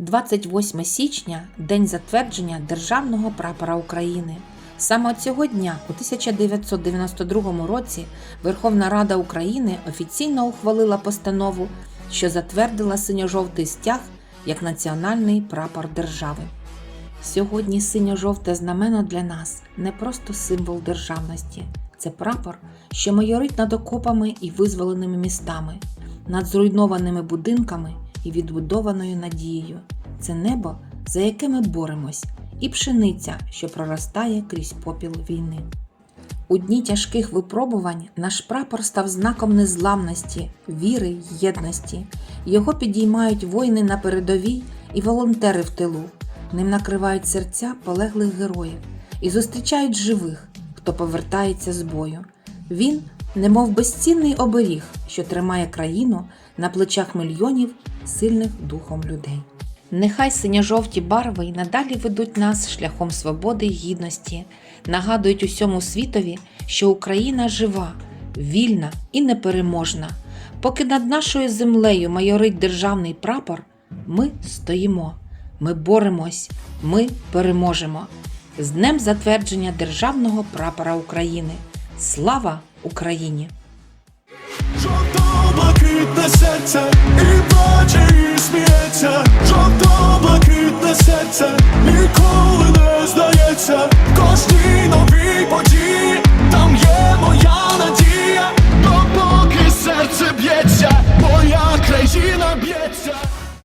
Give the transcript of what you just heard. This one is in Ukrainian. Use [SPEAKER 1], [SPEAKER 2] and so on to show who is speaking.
[SPEAKER 1] 28 січня день затвердження Державного прапора України. Саме цього дня, у 1992 році, Верховна Рада України офіційно ухвалила постанову, що затвердила синьо-жовтий стяг як національний прапор держави. Сьогодні синьо-жовте знамено для нас не просто символ державності, це прапор, що майорить над окопами і визволеними містами, над зруйнованими будинками і відбудованою надією. Це небо, за яке ми боремось, і пшениця, що проростає крізь попіл війни. У дні тяжких випробувань наш прапор став знаком незламності, віри й єдності. Його підіймають воїни на передовій і волонтери в тилу. Ним накривають серця полеглих героїв і зустрічають живих, хто повертається з бою. Він, немов безцінний оберіг, що тримає країну на плечах мільйонів сильних духом людей. Нехай синьо-жовті барви й надалі ведуть нас шляхом свободи й гідності, нагадують усьому світові, що Україна жива, вільна і непереможна. Поки над нашою землею майорить державний прапор, ми стоїмо, ми боремось, ми переможемо. З днем затвердження Державного прапора України. Слава Україні!
[SPEAKER 2] Жовто блакитне серце, і плаче, і сміється, жовто блакитне серце, ніколи не здається, кожній новій події.